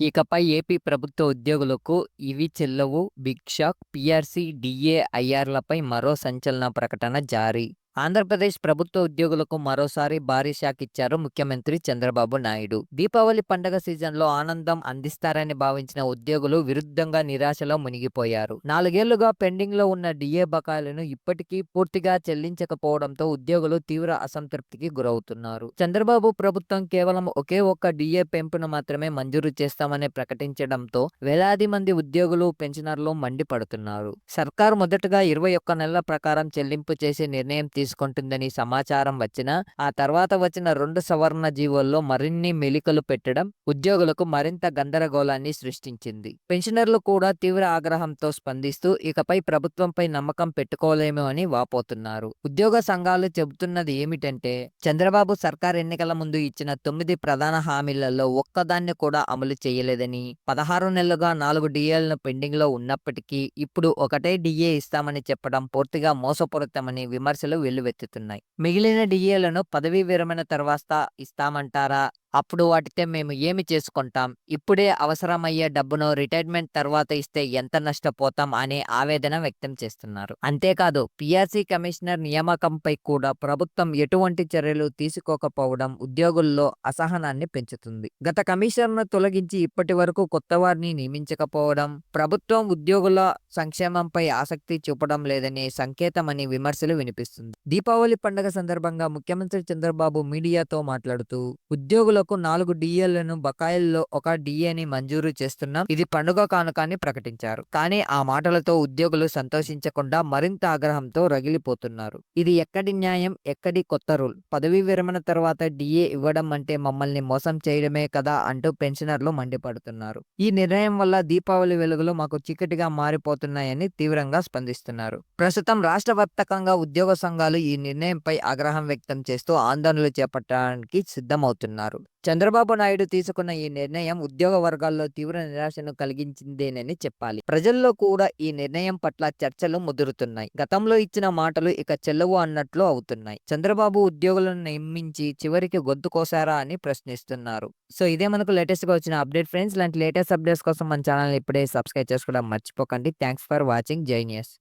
ఇకపై ఏపీ ప్రభుత్వ ఉద్యోగులకు ఇవి చెల్లవు. బిగ్ షాక్ పీఆర్సీ, డిఏఐఆర్లపై మరో సంచలన ప్రకటన జారీ. ఆంధ్రప్రదేశ్ ప్రభుత్వ ఉద్యోగులకు మరోసారి భారీ షాక్ ఇచ్చారు ముఖ్యమంత్రి చంద్రబాబు నాయుడు. దీపావళి పండగ సీజన్‌లో ఆనందం అందిస్తారని భావించిన ఉద్యోగులు విరుద్ధంగా నిరాశలో మునిగిపోయారు. నాలుగేళ్ళుగా పెండింగ్‌లో ఉన్న డిఏ బకాయిలను ఇప్పటికీ పూర్తిగా చెల్లించకపోవడంతో ఉద్యోగులు తీవ్ర అసంతృప్తికి గురవుతున్నారు. చంద్రబాబు ప్రభుత్వం కేవలం ఒకే ఒక్క డిఏ పెంపును మాత్రమే మంజూరు చేస్తామని ప్రకటించడంతో వేలాది మంది ఉద్యోగులు, పెన్షనర్లు మండిపడుతున్నారు. సర్కారు మొదటగా ఇరవై ఒక్క నెలల ప్రకారం చెల్లింపు చేసే నిర్ణయం తీసుకుంటుందని సమాచారం వచ్చినా ఆ తర్వాత వచ్చిన రెండు సవరణ జీవోల్లో మరిన్ని మెలికలు పెట్టడం ఉద్యోగులకు మరింత గందరగోళాన్ని సృష్టించింది. పెన్షనర్లు కూడా తీవ్ర ఆగ్రహంతో స్పందిస్తూ ఇకపై ప్రభుత్వంపై నమ్మకం పెట్టుకోలేము అని వాపోతున్నారు. ఉద్యోగ సంఘాలు చెబుతున్నది ఏమిటంటే చంద్రబాబు సర్కార్ ఎన్నికల ముందు ఇచ్చిన తొమ్మిది ప్రధాన హామీలలో ఒక్కదాన్ని కూడా అమలు చేయలేదని, పదహారు నెలలుగా నాలుగు డిఏలను పెండింగ్లో ఉన్నప్పటికీ ఇప్పుడు ఒకటే డిఏ ఇస్తామని చెప్పడం పూర్తిగా మోసపూరితమని విమర్శలు వెల్లువెత్తుతున్నాయి. మిగిలిన డిఏలను పదవీ విరమణ తర్వాత ఇస్తామంటారా? అప్పుడు వాటితో మేము ఏమి చేసుకుంటాం? ఇప్పుడే అవసరమయ్యే డబ్బును రిటైర్మెంట్ తర్వాత ఇస్తే ఎంత నష్టపోతాం అనే ఆవేదన వ్యక్తం చేస్తున్నారు. అంతేకాదు పిఆర్సీ కమిషనర్ నియామకంపై కూడా ప్రభుత్వం ఎటువంటి చర్యలు తీసుకోకపోవడం ఉద్యోగుల్లో అసహనాన్ని పెంచుతుంది. గత కమిషనర్‌ను తొలగించి ఇప్పటి వరకు కొత్తవారిని నియమించకపోవడం ప్రభుత్వం ఉద్యోగుల సంక్షేమంపై ఆసక్తి చూపడం లేదనే సంకేతమని విమర్శలు వినిపిస్తుంది. దీపావళి పండగ సందర్భంగా ముఖ్యమంత్రి చంద్రబాబు మీడియాతో మాట్లాడుతూ ఉద్యోగులకు నాలుగు డీఏలను బకాయిల్లో ఒక డిఏని మంజూరు చేస్తున్నాం. ఇది పండుగ కానుకాన్ని ప్రకటించారు. కానీ ఆ మాటలతో ఉద్యోగులు సంతోషించకుండా మరింత ఆగ్రహంతో రగిలిపోతున్నారు. ఇది ఎక్కడి న్యాయం? ఎక్కడి కొత్త రూల్? పదవీ విరమణ తర్వాత డిఏ ఇవ్వడం అంటే మమ్మల్ని మోసం చేయడమే కదా అంటూ పెన్షనర్లు మండిపడుతున్నారు. ఈ నిర్ణయం వల్ల దీపావళి వెలుగులు మాకు చీకటిగా మారిపోతున్నాయని తీవ్రంగా స్పందిస్తున్నారు. ప్రస్తుతం రాష్ట్ర వ్యాప్తంగా ఉద్యోగ సంఘాలు ఈ నిర్ణయంపై ఆగ్రహం వ్యక్తం చేస్తూ ఆందోళనలు చేపట్టడానికి సిద్ధమవుతున్నారు. చంద్రబాబు నాయుడు తీసుకున్న ఈ నిర్ణయం ఉద్యోగ వర్గాల్లో తీవ్ర నిరాశను కలిగించిందేనని చెప్పాలి. ప్రజల్లో కూడా ఈ నిర్ణయం పట్ల చర్చలు ముదురుతున్నాయి. గతంలో ఇచ్చిన మాటలు ఇక చెల్లవు అన్నట్లు అవుతున్నాయి. చంద్రబాబు ఉద్యోగులను నియమించి చివరికి గొంతు కోసారా అని ప్రశ్నిస్తున్నారు. సో ఇదే మనకు లేటెస్ట్‌గా వచ్చిన అప్డేట్ ఫ్రెండ్స్. ఇలాంటి లేటెస్ట్ అప్డేట్స్ కోసం మన ఛానల్ ఇప్పుడే సబ్స్క్రైబ్ చేసుకోవడం మర్చిపోకండి. Thanks for watching. Jai news.